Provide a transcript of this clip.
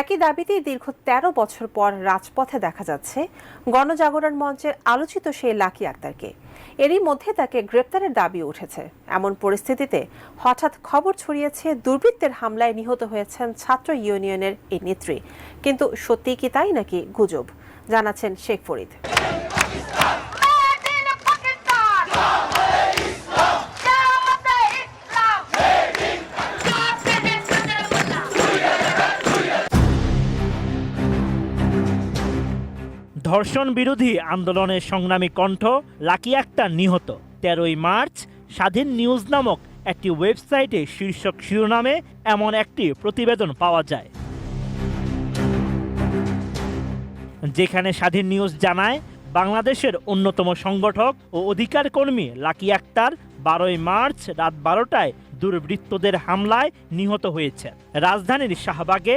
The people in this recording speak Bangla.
একই দাবিতেই দীর্ঘ ১৩ বছর পর রাজপথে দেখা যাচ্ছে গণজাগরণ মঞ্চের আলোচিত সেই লাকি আক্তারকে। এরই মধ্যে তাকে গ্রেপ্তারের দাবি উঠেছে। এমন পরিস্থিতিতে হঠাৎ খবর ছড়িয়েছে, দুর্বৃত্তের হামলায় নিহত হয়েছেন ছাত্র ইউনিয়নের এই নেত্রী। কিন্তু সত্যি কি তাই নাকি গুজব? জানাচ্ছেন শেখ ফরিদ। ধর্ষণ বিরোধী আন্দোলনের সংগ্রামী কণ্ঠ লাকি আক্তার নিহত। তেরোই মার্চ স্বাধীন নিউজ নামক একটি ওয়েবসাইটে শীর্ষক শিরোনামে এমন একটি প্রতিবেদন পাওয়া যায়। যেখানে স্বাধীন নিউজ জানায়, বাংলাদেশের অন্যতম সংগঠক ও অধিকার কর্মী লাকি আক্তার বারোই মার্চ রাত বারোটায় দুর্বৃত্তদের হামলায় নিহত হয়েছে রাজধানীর শাহবাগে